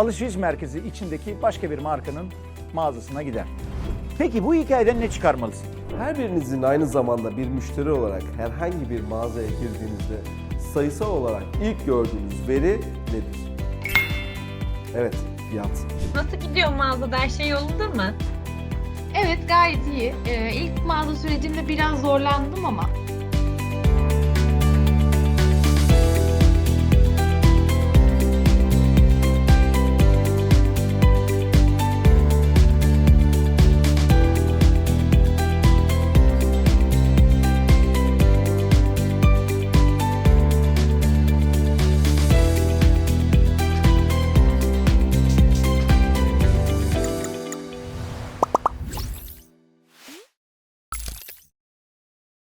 alışveriş merkezi içindeki başka bir markanın mağazasına gider. Peki bu hikayeden ne çıkarmalısın? Her birinizin aynı zamanda bir müşteri olarak herhangi bir mağazaya girdiğinizde sayısal olarak ilk gördüğünüz veri nedir? Evet, fiyat. Nasıl gidiyor mağazada her şey yolunda mı? Evet gayet iyi. Ee, ilk mağaza sürecimde biraz zorlandım ama